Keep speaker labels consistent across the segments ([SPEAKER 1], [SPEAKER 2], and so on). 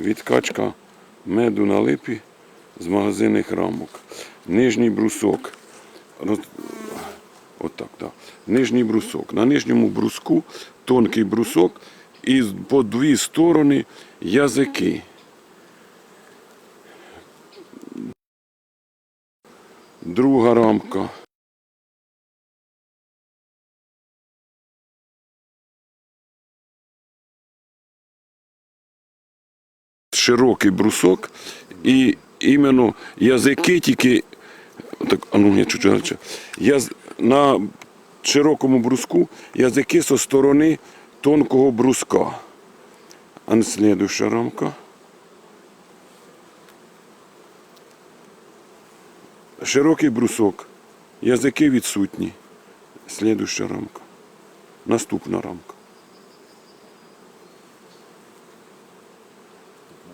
[SPEAKER 1] Відкачка меду на липі з магазинних рамок. Нижній брусок. Отак, так. Нижній брусок. На нижньому бруску тонкий брусок і по дві сторони язики. Друга рамка. Широкий брусок і іменно язики тільки. Так, а ну, я чуть радше. Яз... На широкому бруску язики со сторони тонкого бруска. А не рамка. Широкий брусок. Язики відсутні. Слідуюча рамка. Наступна рамка.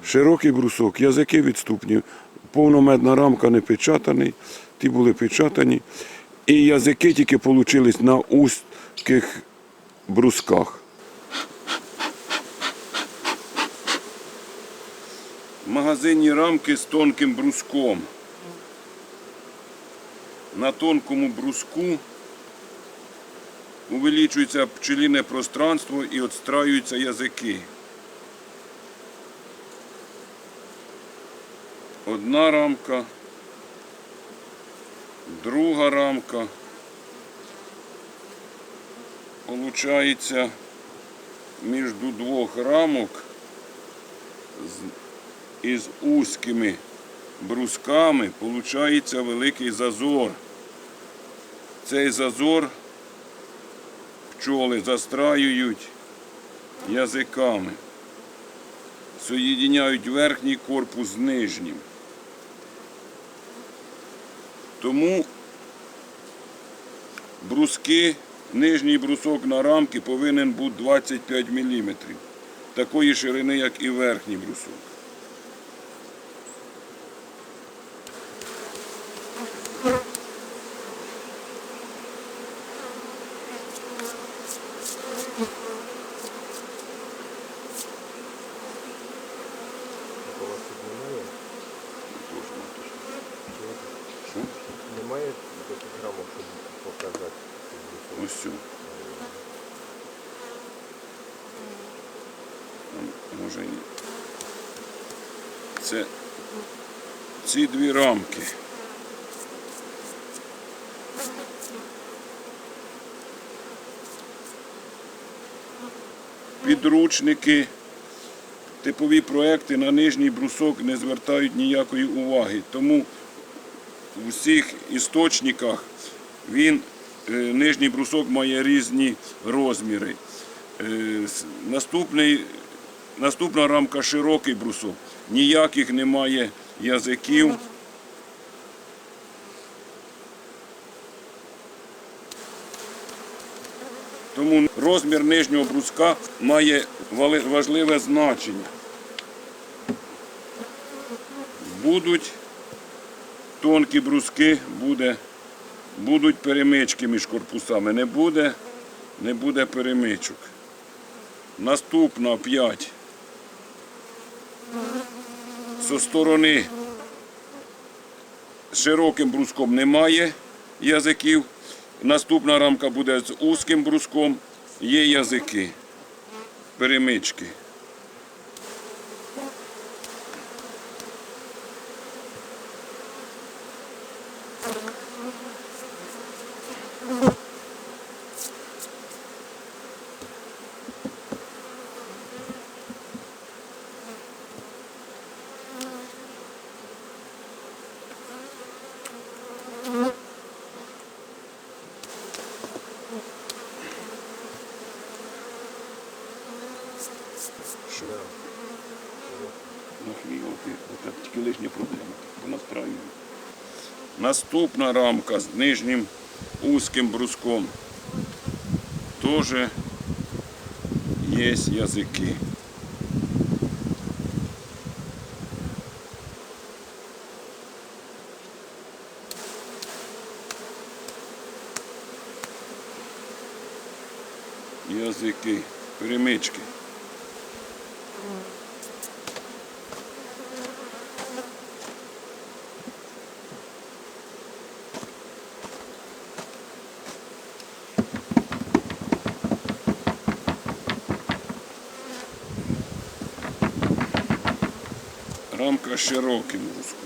[SPEAKER 1] Широкий брусок, язики відступні. Повномедна рамка не печатаний. Ті були печатані. І язики тільки получились на узких брусках. Магазинні рамки з тонким бруском. На тонкому бруску увеличується пчелине пространство і відстраюються язики. Одна рамка, друга рамка. Получається між двох рамок із узкими брусками получається великий зазор. Цей зазор пчоли застраюють язиками, соєдиняють верхній корпус з нижнім. Тому бруски, нижній брусок на рамки повинен бути 25 мм. Такої ширини, як і верхній брусок.
[SPEAKER 2] Тут немає? Таких рамок, щоб показати.
[SPEAKER 1] Ось цю. Може ні. Це ці дві рамки. Підручники, типові проекти на нижній брусок не звертають ніякої уваги. Тому в усіх істочниках він, е, нижній брусок має різні розміри. Е, Наступний, наступна рамка широкий брусок. Ніяких немає язиків. Тому розмір нижнього бруска має важливе значення. Будуть тонкі бруски, буде, будуть перемички між корпусами. Не буде, не буде перемичок. Наступна 5. Зі сторони широким бруском немає язиків. Наступна рамка буде з узким бруском. Є язики, перемички. Що? Нахвілки, це тільки лишня проблема, понастраюю. Наступна рамка з нижнім узким бруском. Теж є язики. Язики, перемички. Рамка широкий бруском.